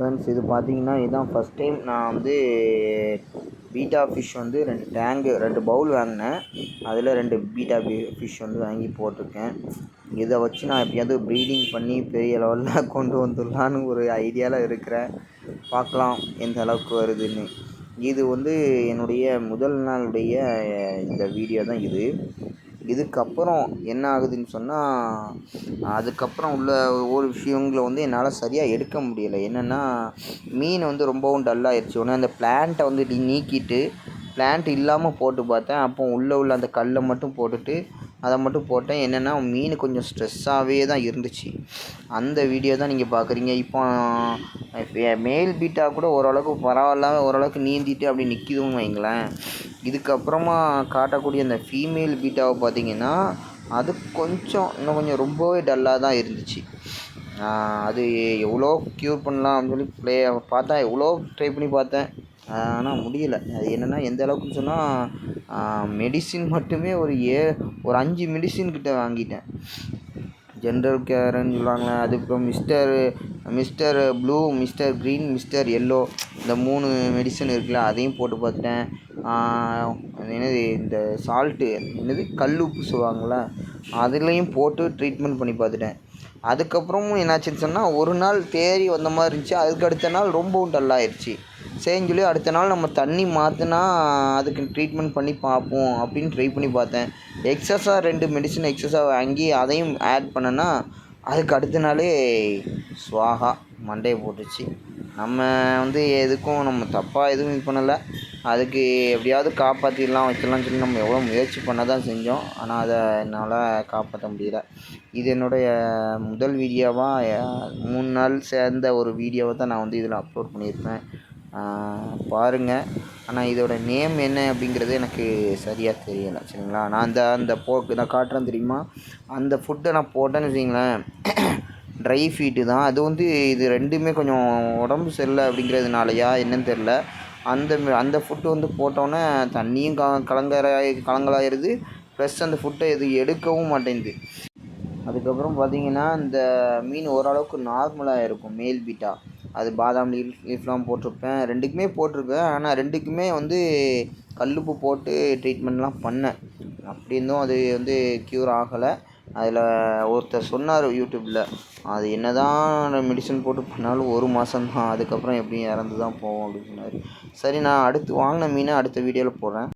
Friends இது பார்த்தீங்கன்னா இதுதான் ஃபஸ்ட் டைம் நான் வந்து பீட்டா ஃபிஷ் வந்து ரெண்டு டேங்கு ரெண்டு பவுல் வாங்கினேன். அதில் ரெண்டு பீட்டா ஃபிஷ் வந்து வாங்கி போட்டிருக்கேன். இதை வச்சு நான் எப்படியாவது ப்ரீடிங் பண்ணி பெரிய லெவலில் கொண்டு வந்துடலான்னு ஒரு ஐடியாவில் இருக்கிறேன். பார்க்கலாம் எந்த அளவுக்கு வருதுன்னு. இது வந்து என்னுடைய முதல் நாளுடைய இந்த வீடியோ தான் இது. இதுக்கப்புறம் என்ன ஆகுதுன்னு சொன்னால் அதுக்கப்புறம் உள்ள ஒவ்வொரு விஷயங்களை வந்து என்னால் சரியாக எடுக்க முடியலை. என்னென்னா மீன் வந்து ரொம்பவும் டல்லாகிடுச்சு உடனே அந்த பிளான்ட்டை வந்து நீக்கிட்டு பிளான்ட் இல்லாமல் போட்டு பார்த்தேன். அப்போ உள்ளே உள்ள அந்த கல்லை மட்டும் போட்டுட்டு அதை மட்டும் போட்டேன். என்னென்னா மீன் கொஞ்சம் ஸ்ட்ரெஸ்ஸாகவே தான் இருந்துச்சு. அந்த வீடியோ தான் நீங்கள் பார்க்குறீங்க இப்போ மேல் பீட்டாக கூட ஓரளவுக்கு பரவாயில்லாம ஓரளவுக்கு நீந்திட்டு அப்படி நிற்கிதுன்னு வைங்களேன். இதுக்கப்புறமா காட்டக்கூடிய அந்த ஃபீமேல் பீட்டாவை பார்த்தீங்கன்னா அது கொஞ்சம் இன்னும் கொஞ்சம் ரொம்பவே டல்லாக தான் இருந்துச்சு. அது எவ்வளோ க்யூர் பண்ணலாம் அப்படின்னு சொல்லி ப்ளே பார்த்தா எவ்வளோ ட்ரை பண்ணி பார்த்தேன். ஆனால் முடியலை. அது என்னென்னா எந்த அளவுக்குன்னு சொன்னால் மெடிசின் மட்டுமே ஒரு ஏ ஒரு அஞ்சு மெடிசின் கிட்ட வாங்கிட்டேன். ஜென்ரல் கேருன்னு சொல்லுவாங்களே அதுக்கப்புறம் mister mister blue mister green mister yellow இந்த மூணு மெடிசன் இருக்குல்ல அதையும் போட்டு பார்த்துட்டேன். என்னது இந்த சால்ட்டு என்னது கல் உப்பு சொல்லுவாங்கள்ல அதுலேயும் போட்டு ட்ரீட்மெண்ட் பண்ணி பார்த்துட்டேன். அதுக்கப்புறமும் என்னாச்சுன்னு சொன்னால் ஒரு நாள் தேறி வந்த மாதிரி இருந்துச்சு. அதுக்கு அடுத்த நாள் ரொம்பவும் டல்லாகிடுச்சு சரின்னு சொல்லி அடுத்த நாள் நம்ம தண்ணி மாற்றினா அதுக்கு ட்ரீட்மெண்ட் பண்ணி பார்ப்போம் அப்படின்னு ட்ரை பண்ணி பார்த்தேன். எக்ஸஸாக ரெண்டு மெடிசன் எக்ஸஸாக வாங்கி அதையும் ஆட் பண்ணேன்னா அதுக்கு அடுத்த நாளே சுவாகா மண்டையை போட்டுச்சு நம்ம வந்து எதுக்கும் நம்ம தப்பாக எதுவும் இது பண்ணலை. அதுக்கு எப்படியாவது காப்பாற்றிடலாம் வைக்கலாம்னு சொல்லி நம்ம எவ்வளோ முயற்சி பண்ண தான் செஞ்சோம். ஆனால் அதை என்னால் காப்பாற்ற முடியல. இது என்னுடைய முதல் வீடியோவாக மூணு நாள் சேர்ந்த ஒரு வீடியோவை தான் நான் வந்து இதில் அப்லோட் பண்ணியிருப்பேன். பாருங்கள் ஆனால் இதோட நேம் என்ன அப்படிங்கிறது எனக்கு சரியாக தெரியலை சரிங்களா? நான் அந்த அந்த போக்கு நான் காட்டுறேன் தெரியுமா? அந்த ஃபுட்டை நான் போட்டேன்னு வச்சிங்களேன் ட்ரை ஃபீட்டு தான். அது வந்து இது ரெண்டுமே கொஞ்சம் உடம்பு சரியில்லை அப்படிங்கிறதுனாலயா என்னன்னு தெரில அந்த அந்த ஃபுட்டு வந்து போட்டோன்னே தண்ணியும் க கலங்கராய் கலங்கலாயிருது. ப்ளஸ் அந்த ஃபுட்டை இது எடுக்கவும் மாட்டேங்குது. அதுக்கப்புறம் பார்த்தீங்கன்னா இந்த மீன் ஓரளவுக்கு நார்மலாக இருக்கும் மேல் பீட்டாக அது பாதாம் லீஃப் லீஃப்லாம் போட்டிருப்பேன். ரெண்டுக்குமே போட்டிருப்பேன் ஆனால் ரெண்டுக்குமே வந்து கல்லுப்பு போட்டு ட்ரீட்மெண்ட்லாம் பண்ணேன். அப்படி இருந்தும் அது வந்து க்யூர் ஆகலை. அதில் ஒருத்தர் சொன்னார் யூடியூப்பில் அது என்ன தான் மெடிசன் போட்டு பண்ணாலும் ஒரு மாதம் தான். அதுக்கப்புறம் எப்படியும் இறந்து தான் போவோம் அப்படின்னு சொன்னார். சரி நான் அடுத்து வாங்கின மீனை அடுத்த வீடியோவில் போடுறேன்.